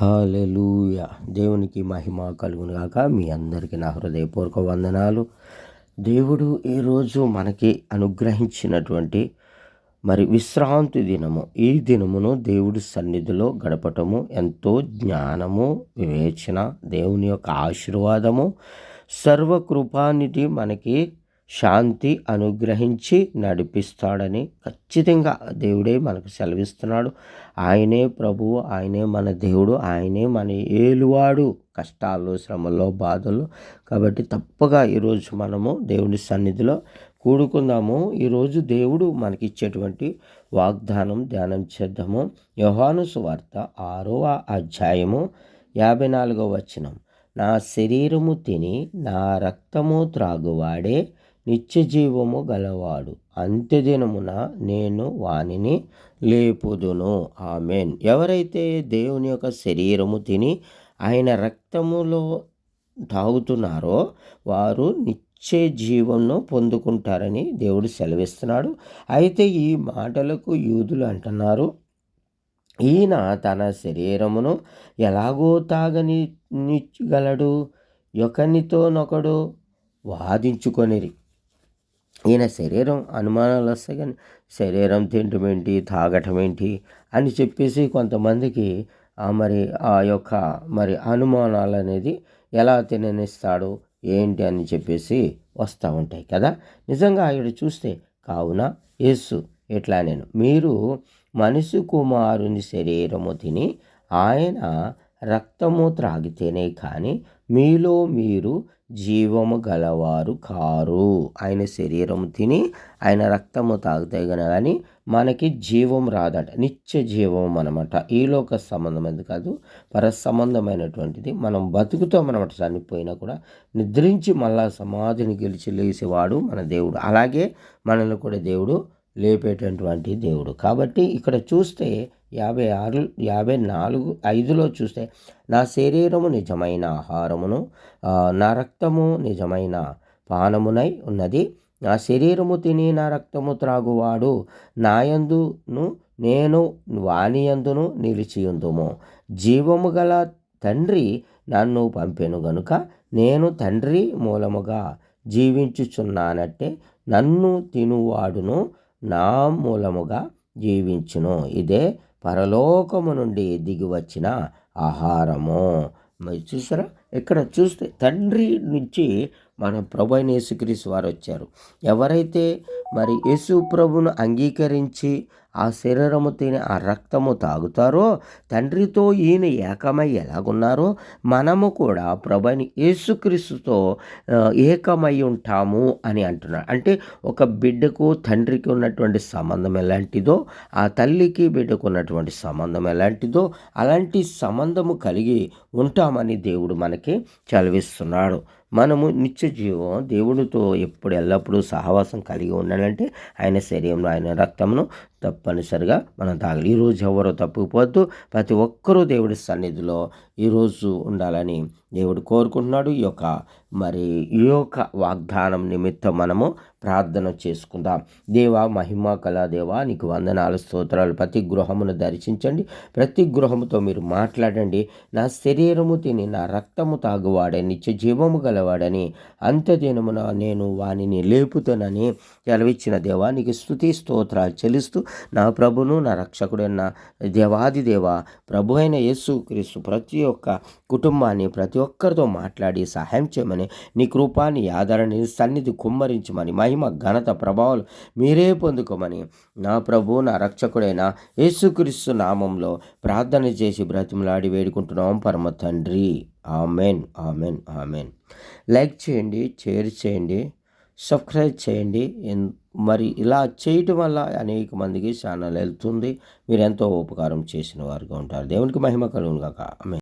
Hallelujah దేవునికి మహిమ కలుగును గాక. మీ అందరికీ నా హృదయపూర్వక వందనాలు. దేవుడు ఈరోజు మనకి అనుగ్రహించినటువంటి మరి విశ్రాంతి దినము. ఈ దినమును దేవుడి సన్నిధిలో గడపటము ఎంతో జ్ఞానము వివేచన దేవుని యొక్క ఆశీర్వాదము సర్వకృపానిధి మనకి శాంతి అనుగ్రహించి నడిపిస్తాడని ఖచ్చితంగా దేవుడే మనకు సెలవిస్తున్నాడు. ఆయనే ప్రభువు ఆయనే మన దేవుడు ఆయనే మన ఏలువాడు. కష్టాలు శ్రమల్లో బాధలు కాబట్టి తప్పగా ఈరోజు మనము దేవుని సన్నిధిలో కూడుకుందాము. ఈరోజు దేవుడు మనకిచ్చేటువంటి వాగ్దానం ధ్యానం చేద్దాము. యోహాను సువార్త ఆరవ అధ్యాయము యాభై నాలుగవ వచనం. నా శరీరము తిని నా రక్తము త్రాగువాడే. నిత్యజీవము గలవాడు. అంత్యదినమున నేను వానిని లేపుదును. ఆమెన్. ఎవరైతే దేవుని యొక్క శరీరము తిని ఆయన రక్తములో తాగుతున్నారో వారు నిత్య జీవంను పొందుకుంటారని దేవుడు సెలవిస్తున్నాడు. అయితే ఈ మాటలకు యూదులు అంటున్నారు ఈయన తన శరీరమును ఎలాగో తాగని నిచ్చగలడు ఒకనితోనొకడు వాదించుకొనిరి. ఈయన శరీరం అనుమానాలు వస్తాయి కానీ శరీరం తినటం ఏంటి తాగటం ఏంటి అని చెప్పేసి కొంతమందికి మరి ఆ యొక్క మరి అనుమానాలు అనేది ఎలా తిననిస్తాడు ఏంటి అని చెప్పేసి వస్తూ ఉంటాయి కదా. నిజంగా ఆయన చూస్తే కావున యేసు ఎట్లా నేను మీరు మనిషి కుమారుని శరీరము తిని ఆయన రక్తము త్రాగితేనే కానీ మీలో మీరు జీవము గలవారు కారు. ఆయన శరీరం తిని ఆయన రక్తము తాగితే కానీ మనకి జీవం రాదట. నిత్య జీవం అనమాట ఈలోక సంబంధమైనది కాదు? పర సంబంధమైనటువంటిది మనం బతుకుతాం అనమాట చనిపోయినా కూడా నిద్రించి మళ్ళా సమాధిని గెలిచి లేసేవాడు మన దేవుడు. అలాగే మనల్ని కూడా దేవుడు లేపేటటువంటి దేవుడు. కాబట్టి ఇక్కడ చూస్తే యాభై ఆరు యాభై నాలుగు ఐదులో చూస్తే నా శరీరము నిజమైన ఆహారమును నా రక్తము నిజమైన పానమునై ఉన్నది. నా శరీరము తిని నా రక్తము త్రాగువాడు. నాయందును నేను వాణియందును నిలిచియుందుము. జీవము గల తండ్రి నన్ను పంపెను గనుక నేను తండ్రి మూలముగా జీవించుచున్నానంటే నన్ను తినువాడును. నా మూలముగా జీవించును. ఇదే పరలోకము నుండి దిగి వచ్చిన ఆహారము చూసారా? ఇక్కడ చూస్తే తండ్రి నుంచి మన ప్రభు అయిన యేసుక్రీస్తు వారు వచ్చారు. ఎవరైతే మరి యేసు ప్రభును అంగీకరించి ఆ శరీరము తిని ఆ రక్తము తాగుతారో తండ్రితో ఈయన ఏకమై ఎలాగున్నారో మనము కూడా ప్రభుని యేసుక్రీస్తుతో ఏకమై ఉంటాము అని అంటున్నాడు. అంటే ఒక బిడ్డకు తండ్రికి ఉన్నటువంటి సంబంధం ఎలాంటిదో ఆ తల్లికి బిడ్డకు ఉన్నటువంటి సంబంధం ఎలాంటిదో అలాంటి సంబంధము కలిగి ఉంటామని దేవుడు మనకి చదివిస్తున్నాడు మనము నిత్య జీవం దేవుడితో ఎప్పుడు ఎల్లప్పుడూ సహవాసం కలిగి ఉండాలంటే ఆయన శరీరంలో ఆయన రక్తమును తప్పనిసరిగా మనం తాగాలి. ఈరోజు ఎవరో తప్పుకుపోద్దు ప్రతి ఒక్కరూ దేవుడి సన్నిధిలో ఈరోజు ఉండాలని దేవుడు కోరుకుంటున్నాడు. ఈ యొక్క మరి ఈ యొక్క వాగ్దానం నిమిత్తం మనము ప్రార్థన చేసుకుందాం. దేవా మహిమ కళా దేవా నీకు వందనాలు స్తోత్రాలు. ప్రతి గృహమును దర్శించండి. ప్రతి గృహముతో మీరు మాట్లాడండి. నా శరీరము తిని నా రక్తము తాగువాడే నిత్య జీవము గల గలవాడని అంత్యదినమున నేను వానిని లేపుతానని సెలవిచ్చిన దేవా నీకు స్థుతి స్తోత్రాలు చెల్లిస్తూ నా ప్రభును నా రక్షకుడైన దేవాది దేవ ప్రభు అయిన యేసు క్రీస్తు ప్రతి ఒక్క కుటుంబాన్ని ప్రతి ఒక్కరితో మాట్లాడి సహాయం చేయమని నీ కృపాన్ని ఆదరణని సన్నిధి కుమ్మరించమని మహిమ ఘనత ప్రభావాలు మీరే పొందుకోమని నా ప్రభు నా రక్షకుడైన యేసుక్రీస్తు నామంలో ప్రార్థన చేసి బ్రతిమలాడి వేడుకుంటున్నాం. పరమ తండ్రి. Amen amen amen. లైక్ చేయండి షేర్ చేయండి సబ్స్క్రైబ్ చేయండి. మరి ఇలా చేయటం వల్ల అనేక మందికి ఛానల్ వెళ్తుంది. మీరు ఎంతో ఉపకారం చేసిన వారుగా ఉంటారు. దేవునికి మహిమ కలుగును కాక ఆమె